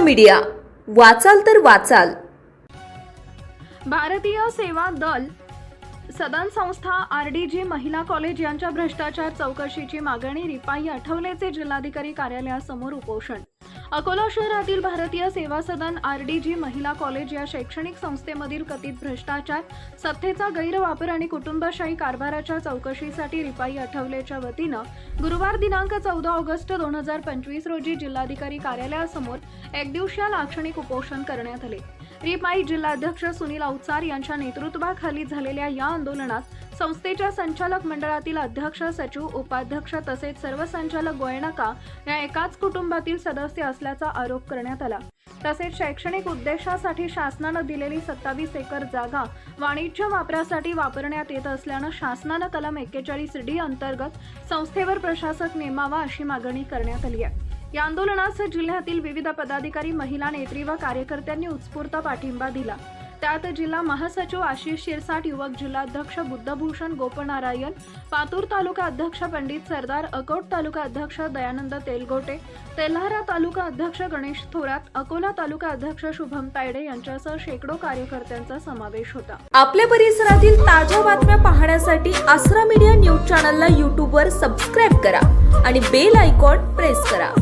Media. वाचाल तर वाचाल. भारतीय सेवा दल सदन संस्था आर डी जी महिला कॉलेज यांच्या भ्रष्टाचार चौकशीची मागणी रिपाई आठवलेचे जिल्हाधिकारी कार्यालयासमोर उपोषण. अकोला शहरातील भारतीय सेवा सदन आर डी जी महिला कॉलेज या शैक्षणिक संस्थेमधील कथित भ्रष्टाचार सत्तेचा गैरवापर आणि कुटुंबशाही कारभाराच्या चौकशीसाठी रिपाई आठवलेच्या वतीनं गुरुवार दिनांक चौदा ऑगस्ट दोन हजार पंचवीस रोजी जिल्हाधिकारी कार्यालयासमोर एकदिवसीय लाक्षणिक उपोषण करण्यात आले. रिपाई जिल्हाध्यक्ष सुनील अवचार यांच्या नेतृत्वाखाली झालेल्या या आंदोलनात संस्थेच्या संचालक मंडळातील अध्यक्ष सचिव उपाध्यक्ष तसेच सर्व संचालक गोयणका या एकाच कुटुंबातील सदस्य असल्याचा आरोप करण्यात आला. तसेच शैक्षणिक उद्देशासाठी शासनानं दिलेली सत्तावीस एकर जागा वाणिज्य वापरासाठी वापरण्यात येत असल्यानं शासनानं कलम एक्केचाळीस डी अंतर्गत संस्थेवर प्रशासक नेमावा अशी मागणी करण्यात आली आहे. या आंदोलनास जिल्ह्यातील विविध पदाधिकारी महिला नेत्री व कार्यकर्त्यांनी उत्स्फूर्त पाठिंबा दिला. त्यात जिल्हा महासचिव आशिष शिरसाट युवक जिल्हाध्यक्ष बुद्धभूषण गोपनारायण पातूर तालुका अध्यक्ष पंडित सरदार अकोट तालुका अध्यक्ष दयानंद तेलगोटे तेल्हारा तालुका अध्यक्ष गणेश थोरात अकोला तालुका अध्यक्ष शुभम तायडे यांच्यासह शेकडो कार्यकर्त्यांचा समावेश होता. आपल्या परिसरातील ताज्या बातम्या पाहण्यासाठी आसरा मीडिया न्यूज चॅनलला यूट्यूबवर सबस्क्राईब करा आणि बेल आयकॉन प्रेस करा.